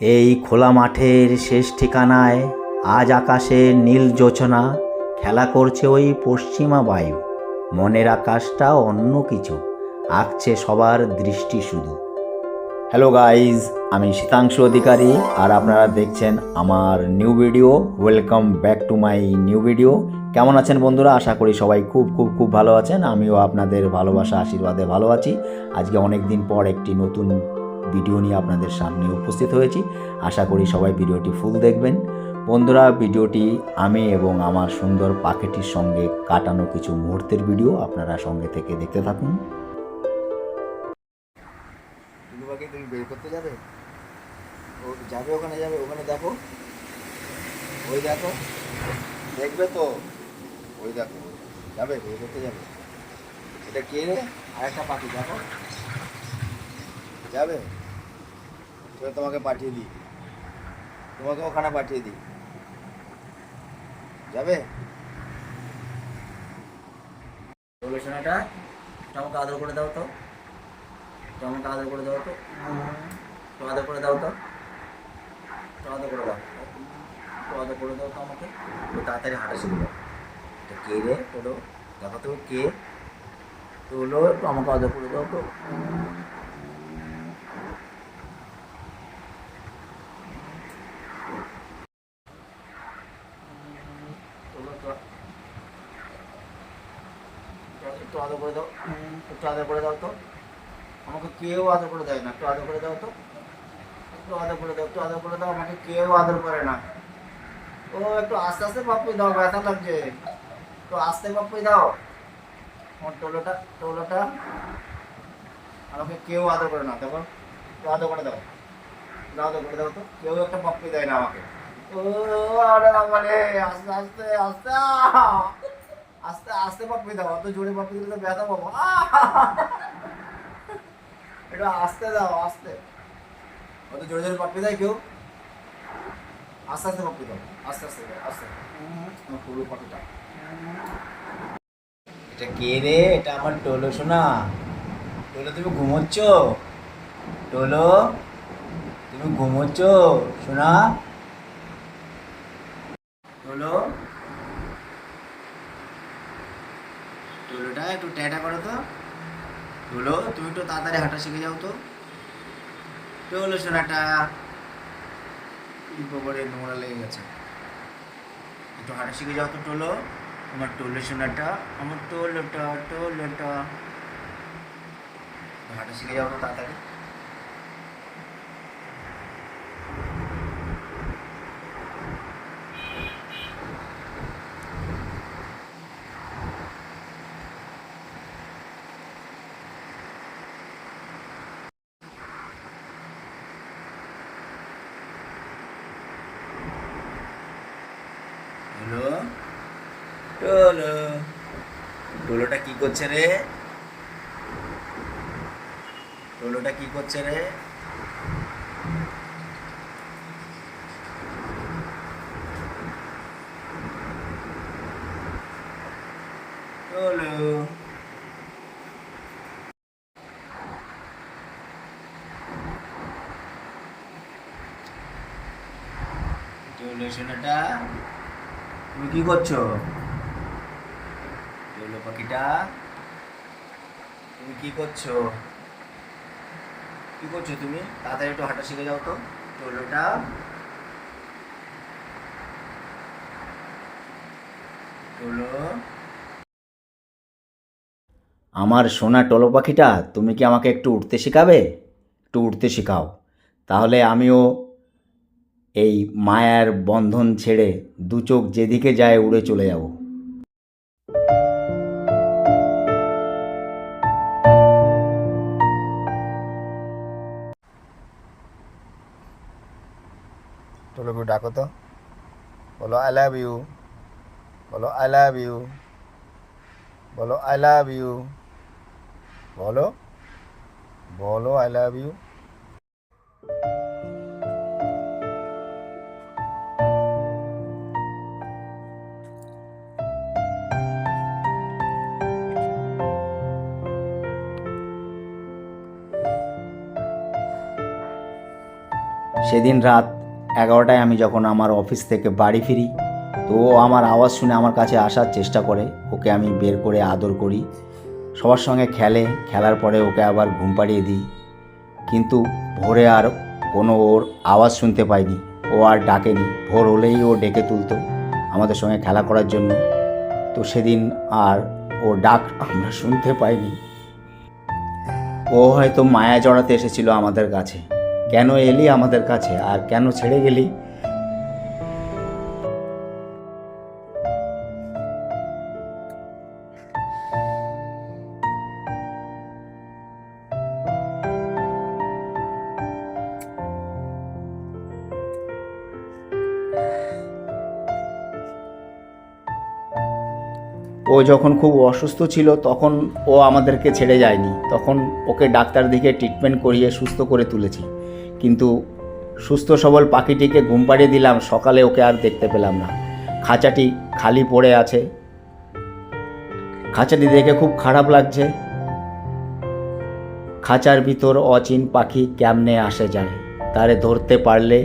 এই খোলা মাঠের শেষ ঠিকানায় আজ আকাশে নীল জোছনা, খেলা করছে ওই পশ্চিমা বায়ু। মনের আকাশটা অন্য কিছু, আঁকছে সবার দৃষ্টি শুধু। হ্যালো গাইজ আমি শীতাংশু অধিকারী আর আপনারা দেখছেন আমার new video welcome back to my new video কেমন আছেন বন্ধুরা? আশা করি সবাই খুব খুব খুব ভালো আছেন। আমিও আপনাদের ভালোবাসা, আশীর্বাদে ভালো আছি। আজকে অনেক দিন পর একটি নতুন ভিডিও নিয়ে আপনাদের সামনে উপস্থিত হয়েছি। আশা করি সবাই ভিডিওটি ফুল দেখবেন। বন্ধুরা, ভিডিওটি আমি এবং আমার সুন্দর পাখিটির সঙ্গে কাটানো কিছু মুহূর্তের ভিডিও আপনারা সঙ্গে থেকে দেখতে থাকুন। বের করতে যাবে? ও যাবে, ওখানে যাবে, ওখানে দেখো। ওই দেখো। দেখবে তো? ওই দেখো। যাবে, বের করতে যাবে। এটা কে রে? আরেকটা পাখি, দেখো। যাবে? চলো তোমাকে পাঠিয়ে দিই। তোমাকে ওখানে পাঠিয়ে দিই। যাবে? শোনাটা আমাকে আদর করে দাও তো। তো আমাকে আদর করে দাও তো। তো আদর করে দাও তো। তো আদর করে দাও। আদর করে দাও তো আমাকে। তো তাড়াতাড়ি হাঁটা শিখে দাও তো কে রে? তোলো দেখো তো কে? তোলো একটু আমাকে আদর করে দাও তো তোলো তো একটু আদর করে দাও একটু আদর করে দাও তো। আমাকে কেউ আদর করে দেয় না, একটু আদর করে দাও তো। একটু আদর করে দাও, একটু আদর করে দাও, আমাকে কেউ আদর করে না। ও, একটু আস্তে আস্তে পাপ্পুই দাও, ব্যথা লাগছে। একটু আস্তে পাপ্পুই দাও। আমার টোলোটা টোলোটা। আমাকে কেউ আদর করে না, দেখো। একটু আদর করে দাও। আদর করে দাও তো। কেউ একটা পাপ্পুই দেয় না আমাকে। ও, আরে আস্তে আস্তে আস্তে! আস্তে আস্তে দাও অত জোরে দিলে তো ব্যথা পাবো! একটু আস্তে দাও, আস্তে। অত জোরে জোরে দেয় কেউ? আস্তে আস্তে দাও আস্তে আস্তে আস্তে। পুরো এটা কে রে? এটা আমার টোলো শোনা টোলো তুমি ঘুমোচ্ছ? টোলো তুমি ঘুমোচ্ছ? শোনা টোলো টুলোটা একটু ট্যাটা করো তো। টুলো তুমি একটু তাড়াতাড়ি হাঁটা শিখে যাও তো। টুলো সোনাটা করে নোংরা লেগে গেছে। একটু হাঁটা শিখে যাও তো টোলো। আমার টোলো সোনাটা, আমার টোলোটা টোলোটা হাঁটা শিখে যাও তো তাড়াতাড়ি হলো টোলো টোলোটা কি করছে রে? টোলোটা কি করছে রে? টোলো টোলো সোনাটা তুমি কি করছ? টোলো পাখিটা। তুমি কি করছ? কি করছ তুমি? তাড়াতাড়ি একটু হাঁটা শিখে যাও তো। টোলোটা টোলো আমার সোনা টোলো পাখিটা, তুমি কি আমাকে একটু উঠতে শেখাবে? একটু উঠতে শেখাও। তাহলে আমিও এই মায়ার বন্ধন ছেড়ে দু চোখ যেদিকে যায় উড়ে চলে যাব। ডাকো তো বলো আই লাভ ইউ বলো আই লাভ ইউ বলো আই লাভ ইউ বলো বলো আই লাভ ইউ সেদিন রাত এগারোটায় আমি যখন আমার অফিস থেকে বাড়ি ফিরি, তো ও আমার আওয়াজ শুনে আমার কাছে আসার চেষ্টা করে। ওকে আমি বের করে আদর করি। সবার সঙ্গে খেলে, খেলার পরে ওকে আবার ঘুম পাড়িয়ে দিই। কিন্তু ভোরে আর কোনো ওর আওয়াজ শুনতে পাইনি। ও আর ডাকেনি। ভোর হলেই ও ডেকে তুলতো আমাদের সঙ্গে খেলা করার জন্য। তো সেদিন আর ও ডাক আমরা শুনতে পাইনি। ও হয়তো মায়া জড়াতে এসেছিল আমাদের কাছে। কেন এলি আমাদের কাছে আর কেন ছেড়ে গেলি? ও যখন খুব অসুস্থ ছিল, তখন ও আমাদেরকে ছেড়ে যায়নি। তখন ওকে ডাক্তার দিকে ট্রিটমেন্ট করিয়ে সুস্থ করে তুলেছি। কিন্তু সুস্থ সবল পাখিটিকে ঘুম পাড়িয়ে দিলাম, সকালে ওকে আর দেখতে পেলাম না। খাঁচাটি খালি পড়ে আছে। খাঁচাটি দেখে খুব খারাপ লাগছে। খাঁচার ভিতর অচিন পাখি কেমনে আসে যায়, তারে ধরতে পারলে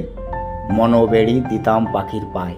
মনোবেড়ি দিতাম পাখির পায়।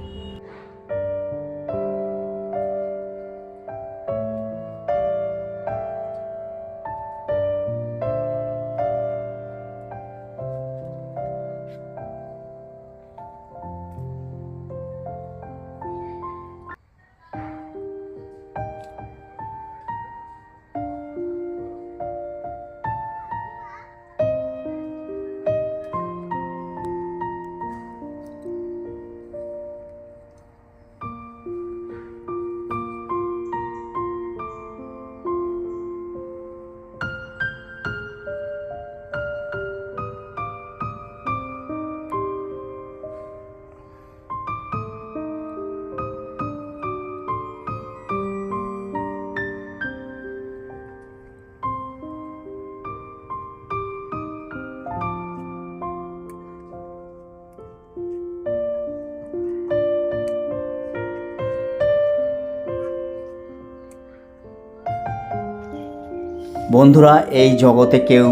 বন্ধুরা, এই জগতে কেউ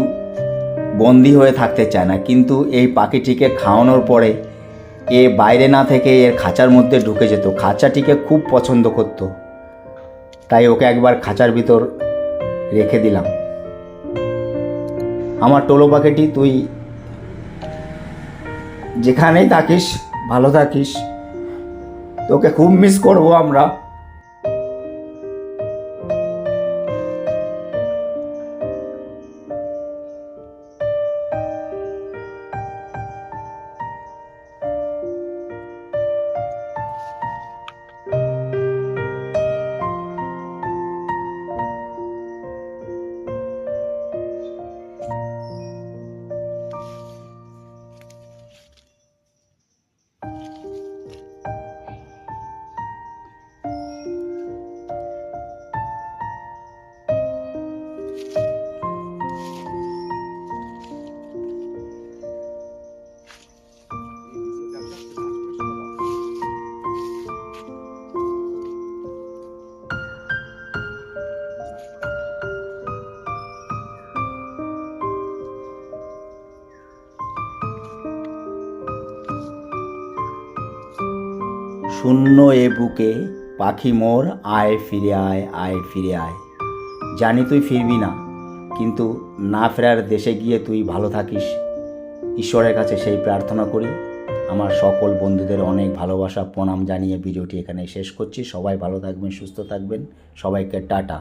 বন্দি হয়ে থাকতে চায় না, কিন্তু এই পাখিটিকে খাওয়ানোর পরে এ বাইরে না থেকে এর খাঁচার মধ্যে ঢুকে যেত। খাঁচাটিকে খুব পছন্দ করত। তাই ওকে একবার খাঁচার ভিতর রেখে দিলাম। আমার টোলো পাখিটি, তুই যেখানেই থাকিস, ভালো থাকিস। তোকে খুব মিস করব আমরা। শূন্য এ বুকে পাখি মোর আয় ফিরে আয় আয় ফিরে আয়। জানি তুই ফিরবি না, কিন্তু না ফেরার দেশে গিয়ে তুই ভালো থাকিস। ঈশ্বরের কাছে সেই প্রার্থনা করি। আমার সকল বন্ধুদের অনেক ভালোবাসা, প্রণাম জানিয়ে ভিডিওটি এখানে শেষ করছি। সবাই ভালো থাকবেন, সুস্থ থাকবেন। সবাইকে টাটা।